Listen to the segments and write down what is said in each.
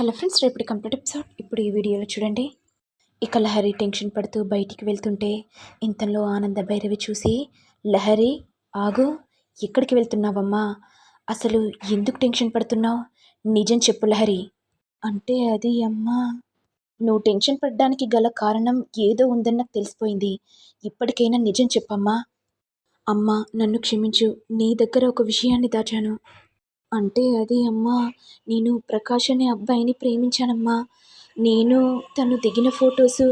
Hello friends రేపటి complete episode ఇప్పుడు ఈ వీడియోలో చూడండి. ఇక లహరి టెన్షన్ పడుతూ బయటికి వెళ్తుంటే ఇంతలో ఆనంద భైరవి చూసి లహరి ఆగు ఎక్కడికి వెళ్తున్నావమ్మా? అసలు ఎందుకు టెన్షన్ పడుతున్నావు? నిజం చెప్పు లహరి. అంటే అది అమ్మా. నువ్వు టెన్షన్ పడడానికి గల కారణం ఏదో ఉందని నాకు తెలిసిపోయింది. ఇప్పటికైనా నిజం చెప్పమ్మా. అమ్మా నన్ను క్షమించు. నీ దగ్గర ఒక విషయాన్ని దాచాను. అంటే అది అమ్మా నేను ప్రకాష్ అనే అబ్బాయిని ప్రేమించానమ్మా. నేను తను దిగిన ఫొటోస్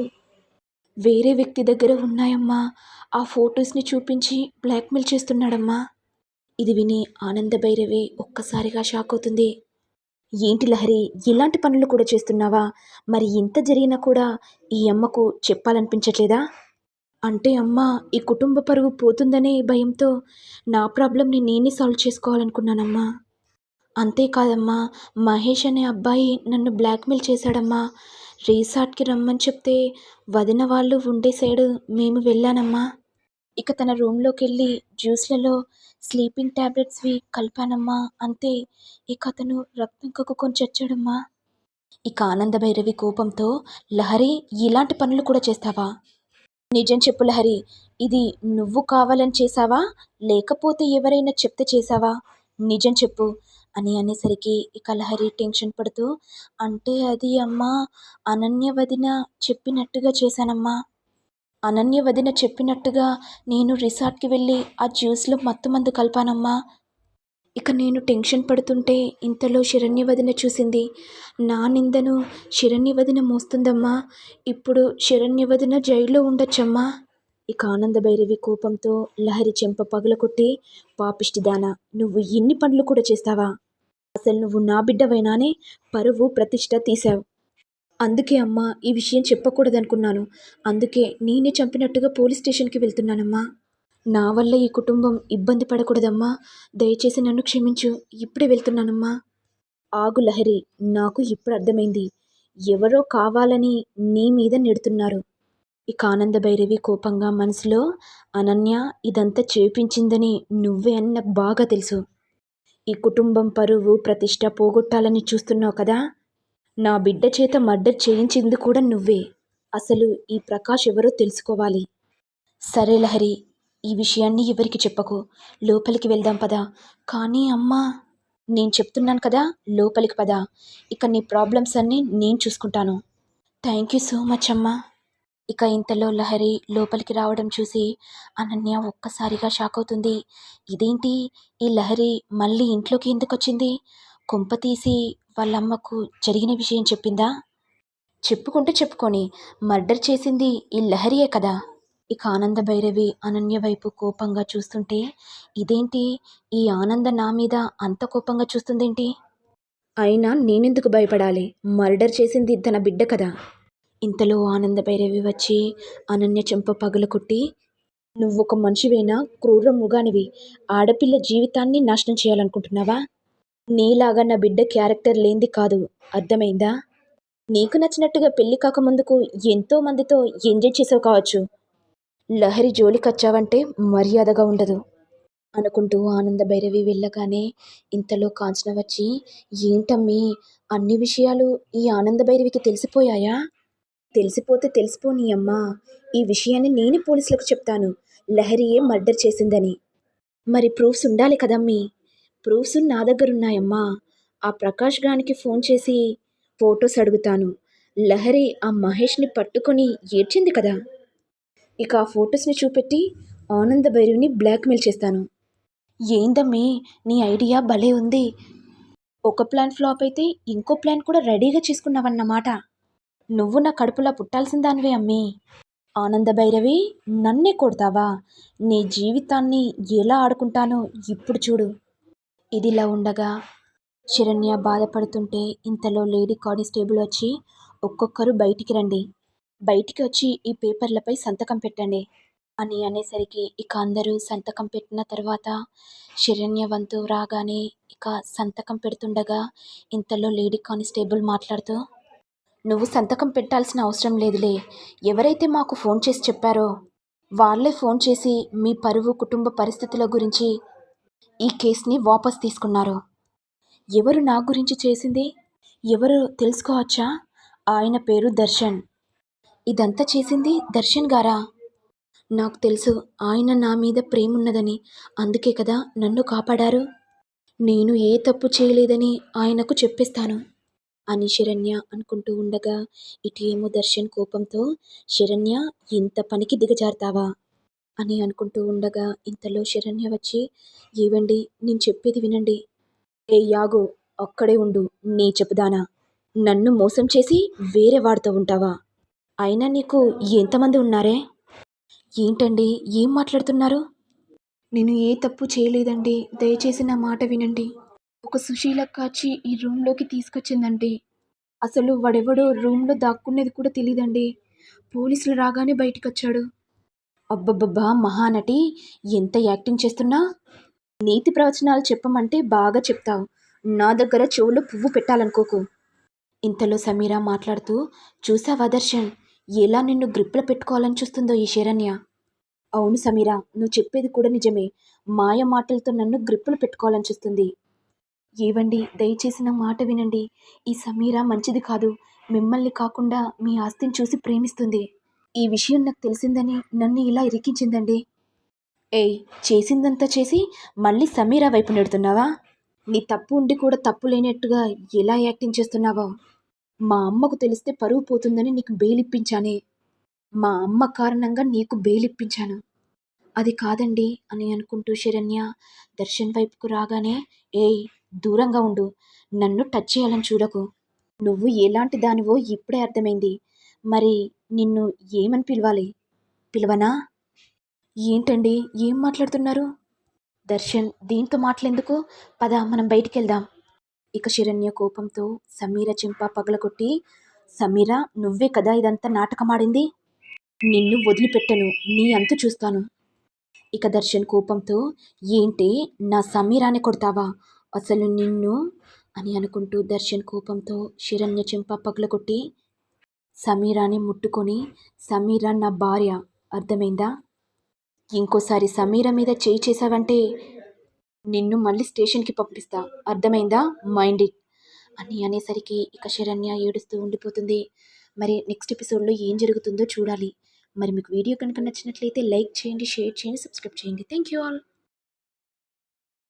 వేరే వ్యక్తి దగ్గర ఉన్నాయమ్మా. ఆ ఫొటోస్ని చూపించి బ్లాక్మెయిల్ చేస్తున్నాడమ్మా. ఇది విని ఆనంద భైరవి ఒక్కసారిగా షాక్ అవుతుంది. ఏంటి లహరి ఇలాంటి పనులు కూడా చేస్తున్నావా? మరి ఇంత జరిగినా కూడా ఈ అమ్మకు చెప్పాలనిపించట్లేదా? అంటే అమ్మ ఈ కుటుంబ పరువు పోతుందనే భయంతో నా ప్రాబ్లంని నేనే సాల్వ్ చేసుకోవాలనుకున్నానమ్మా. అంతేకాదమ్మా మహేష్ అనే అబ్బాయి నన్ను బ్లాక్మెయిల్ చేశాడమ్మా. రీసార్ట్కి రమ్మని చెప్తే వదిన వాళ్ళు ఉండే సైడ్ మేము వెళ్ళానమ్మా. ఇక తన రూమ్లోకి వెళ్ళి జ్యూస్లలో స్లీపింగ్ ట్యాబ్లెట్స్వి కలిపానమ్మా అంతే. ఇక అతను రక్తం కక్కుకొని చచ్చాడమ్మా. ఇక ఆనంద భైరవి కోపంతో లహరి ఇలాంటి పనులు కూడా చేస్తావా? నిజం చెప్పు లహరి ఇది నువ్వు కావాలని చేసావా లేకపోతే ఎవరైనా చెప్తే చేసావా నిజం చెప్పు. అని అనేసరికి ఇక లహరి టెన్షన్ పడుతూ అంటే అది అమ్మా అనన్య వదిన చెప్పినట్టుగా చేశానమ్మా. అనన్య వదిన చెప్పినట్టుగా నేను రిసార్ట్కి వెళ్ళి ఆ జ్యూస్లో మత్తు మందు కలిపానమ్మా. ఇక నేను టెన్షన్ పడుతుంటే ఇంతలో శరణ్య వదిన చూసింది. నా నిందను శరణ్యవదిన మోస్తుందమ్మా. ఇప్పుడు శరణ్యవదిన జైల్లో ఉండొచ్చమ్మా. ఇక ఆనంద భైరవి కోపంతో లహరి చెంప పగలకొట్టి పాపిష్టిదానా నువ్వు ఇన్ని పనులు కూడా చేస్తావా? అసలు నువ్వు నా బిడ్డవైనానే పరువు ప్రతిష్ట తీశావు. అందుకే అమ్మా ఈ విషయం చెప్పకూడదనుకున్నాను. అందుకే నేనే చంపినట్టుగా పోలీస్ స్టేషన్కి వెళ్తున్నానమ్మా. నా వల్ల ఈ కుటుంబం ఇబ్బంది పడకూడదమ్మా. దయచేసి నన్ను క్షమించు. ఇప్పుడే వెళ్తున్నానమ్మా. ఆగు లహరి నాకు ఇప్పుడు అర్థమైంది. ఎవరో కావాలని నీ మీద నెడుతున్నారు. ఇక ఆనంద భైరవి కోపంగా మనసులో అనన్య ఇదంతా చేపించిందని నువ్వే అని నాకు బాగా తెలుసు. ఈ కుటుంబం పరువు ప్రతిష్ట పోగొట్టాలని చూస్తున్నావు కదా? నా బిడ్డ చేత మర్డర్ చేయించింది కూడా నువ్వే. అసలు ఈ ప్రకాష్ ఎవరో తెలుసుకోవాలి. సరే లహరి ఈ విషయాన్ని ఎవరికి చెప్పకు. లోపలికి వెళ్దాం పదా. కానీ అమ్మా నేను చెప్తున్నాను కదా లోపలికి పదా. ఇక నీ ప్రాబ్లమ్స్ అన్నీ నేను చూసుకుంటాను. థ్యాంక్ యూ సో మచ్ అమ్మా. ఇక ఇంతలో లహరి లోపలికి రావడం చూసి అనన్య ఒక్కసారిగా షాక్ అవుతుంది ఇదేంటి? ఈ లహరి మళ్ళీ ఇంట్లోకి ఎందుకు వచ్చింది కొంప తీసి వాళ్ళమ్మకు జరిగిన విషయం చెప్పిందా? చెప్పుకుంటే చెప్పుకొని మర్డర్ చేసింది ఈ లహరియే కదా. ఇక ఆనంద భైరవి అనన్య వైపు కోపంగా చూస్తుంటే ఇదేంటి? ఈ ఆనంద నా మీద అంత కోపంగా చూస్తుందేంటి? అయినా నేనెందుకు భయపడాలి? మర్డర్ చేసింది తన బిడ్డ కదా. ఇంతలో ఆనంద భైరవి వచ్చి అనన్య చెంప పగులు కొట్టి నువ్వు ఒక మనిషివేనా? క్రూర మృగానివి. ఆడపిల్ల జీవితాన్ని నాశనం చేయాలనుకుంటున్నావా? నీలాగా నా బిడ్డ క్యారెక్టర్ లేనిది కాదు. అర్థమైందా? నీకు నచ్చినట్టుగా పెళ్ళి కాకముందుకు ఎంతో మందితో ఎంజాయ్ చేసావు కావచ్చు. లహరి జోలికొచ్చావంటే మర్యాదగా ఉండదు. అనుకుంటూ ఆనంద భైరవి వెళ్ళగానే ఇంతలో కాంచన వచ్చి ఏంటమ్మీ అన్ని విషయాలు ఈ ఆనంద భైరవికి తెలిసిపోయాయా? తెలిసిపోతే తెలిసిపోని అమ్మా. ఈ విషయాన్ని నేనే పోలీసులకు చెప్తాను. లహరియే మర్డర్ చేసిందని. మరి ప్రూఫ్స్ ఉండాలి కదమ్మీ ప్రూఫ్స్ నా దగ్గర ఉన్నాయమ్మా ఆ ప్రకాష్ గానికి ఫోన్ చేసి ఫొటోస్ అడుగుతాను. లహరి ఆ మహేష్ని పట్టుకొని ఏడ్చింది కదా. ఇక ఆ ఫొటోస్ని చూపెట్టి ఆనంద భైరవిని బ్లాక్మెయిల్ చేస్తాను. ఏందమ్మీ నీ ఐడియా భలే ఉంది. ఒక ప్లాన్ ఫ్లాప్ అయితే ఇంకో ప్లాన్ కూడా రెడీగా చేసుకున్నావన్నమాట. నువ్వు నా కడుపులా పుట్టాల్సిందానివే అమ్మీ. ఆనంద భైరవి నన్నే కొడతావా? నీ జీవితాన్ని ఎలా ఆడుకుంటానో ఇప్పుడు చూడు. ఇదిలా ఉండగా శరణ్య బాధపడుతుంటే ఇంతలో లేడీ కానిస్టేబుల్ వచ్చి ఒక్కొక్కరు బయటికి రండి. బయటికి వచ్చి ఈ పేపర్లపై సంతకం పెట్టండి అని అనేసరికి ఇక అందరూ సంతకం పెట్టిన తర్వాత శరణ్య వంతు రాగానే ఇక సంతకం పెడుతుండగా ఇంతలో లేడీ కానిస్టేబుల్ మాట్లాడుతూ నువ్వు సంతకం పెట్టాల్సిన అవసరం లేదులే. ఎవరైతే మాకు ఫోన్ చేసి చెప్పారో వాళ్ళే ఫోన్ చేసి మీ పరువు కుటుంబ పరిస్థితుల గురించి ఈ కేసుని వాపస్ తీసుకున్నారు. ఎవరు నా గురించి చేసింది? ఎవరు తెలుసుకోవచ్చా? ఆయన పేరు దర్శన్. ఇదంతా చేసింది దర్శన్ గారా? నాకు తెలుసు ఆయన నా మీద ప్రేమ ఉన్నదని అందుకే కదా నన్ను కాపాడారు. నేను ఏ తప్పు చేయలేదని ఆయనకు చెప్పేస్తాను. అని శరణ్య అనుకుంటూ ఉండగా ఇటు ఏమో దర్శన్ కోపంతో శరణ్య ఇంత పనికి దిగజారుతావా? అని అనుకుంటూ ఉండగా ఇంతలో శరణ్య వచ్చి ఏవండి నేను చెప్పేది వినండి. ఏ యాగు అక్కడే ఉండు నీ చెప్పుదానా? నన్ను మోసం చేసి వేరే వాడితో ఉంటావా? అయినా నీకు ఎంతమంది ఉన్నారే? ఏంటండి ఏం మాట్లాడుతున్నారు? నేను ఏ తప్పు చేయలేదండి. దయచేసి నా మాట వినండి. ఒక సుశీల కాచి ఈ రూమ్లోకి తీసుకొచ్చిందండి. అసలు వాడెవడో రూమ్లో దాక్కునేది కూడా తెలియదండి పోలీసులు రాగానే బయటికి వచ్చాడు అబ్బబ్బబ్బా మహానటి ఎంత యాక్టింగ్ చేస్తున్నా? నీతి ప్రవచనాలు చెప్పమంటే బాగా చెప్తావు. నా దగ్గర చెవులో పువ్వు పెట్టాలనుకోకు. ఇంతలో సమీరా మాట్లాడుతూ చూసావా దర్శన్ ఎలా నిన్ను గ్రిప్లో పెట్టుకోవాలని చూస్తుందో ఈ శరణ్య? అవును సమీరా నువ్వు చెప్పేది కూడా నిజమే. మాయ మాటలతో నన్ను గ్రిప్పులు పెట్టుకోవాలని చూస్తుంది. ఏవండి దయచేసి నా మాట వినండి. ఈ సమీరా మంచిది కాదు. మిమ్మల్ని కాకుండా మీ ఆస్తిని చూసి ప్రేమిస్తుంది. ఈ విషయం నాకు తెలిసిందని నన్ను ఇలా ఇరికించిందండి. ఏయ్ చేసిందంతా చేసి మళ్ళీ సమీరా వైపు నెడుతున్నావా? నీ తప్పు ఉండి కూడా తప్పు లేనట్టుగా ఎలా యాక్టింగ్ చేస్తున్నావో? మా అమ్మకు తెలిస్తే పరువు పోతుందని నీకు బెయిలిప్పించానే మా అమ్మ కారణంగా నీకు బెయిలిప్పించాను అది కాదండి అని అనుకుంటూ శరణ్య దర్శన్ వైపుకు రాగానే ఏయ్ దూరంగా ఉండు. నన్ను టచ్ చేయాలని చూడకు. నువ్వు ఎలాంటి దానివో ఇప్పుడే అర్థమైంది. మరి నిన్ను ఏమని పిలవాలి? పిలవనా? ఏంటండి? ఏం మాట్లాడుతున్నారు? దర్శన్ దీంతో మాట్లాడేందుకు పద మనం బయటికి వెళ్దాం ఇక శరణ్య కోపంతో సమీర చింప పగలగొట్టి సమీర నువ్వే కదా ఇదంతా నాటకమాడింది? నిన్ను వదిలిపెట్టను నీ అంతు చూస్తాను. ఇక దర్శన్ కోపంతో ఏంటి నా సమీరాని కొడతావా? అసలు నిన్ను అని అనుకుంటూ దర్శన్ కోపంతో శిరణ్య చెంప పగలగొట్టి సమీరాని ముట్టుకొని సమీరా నా భార్య అర్థమైందా? ఇంకోసారి సమీర మీద చేయి చేసావంటే నిన్ను మళ్ళీ స్టేషన్కి పంపిస్తా అర్థమైందా? మైండ్ ఇట్ అని అనేసరికి ఇక శరణ్య ఏడుస్తూ ఉండిపోతుంది. మరి నెక్స్ట్ ఎపిసోడ్లో ఏం జరుగుతుందో చూడాలి. మరి మీకు వీడియో కనుక నచ్చినట్లయితే లైక్ చేయండి షేర్ చేయండి సబ్స్క్రైబ్ చేయండి. Thank you all.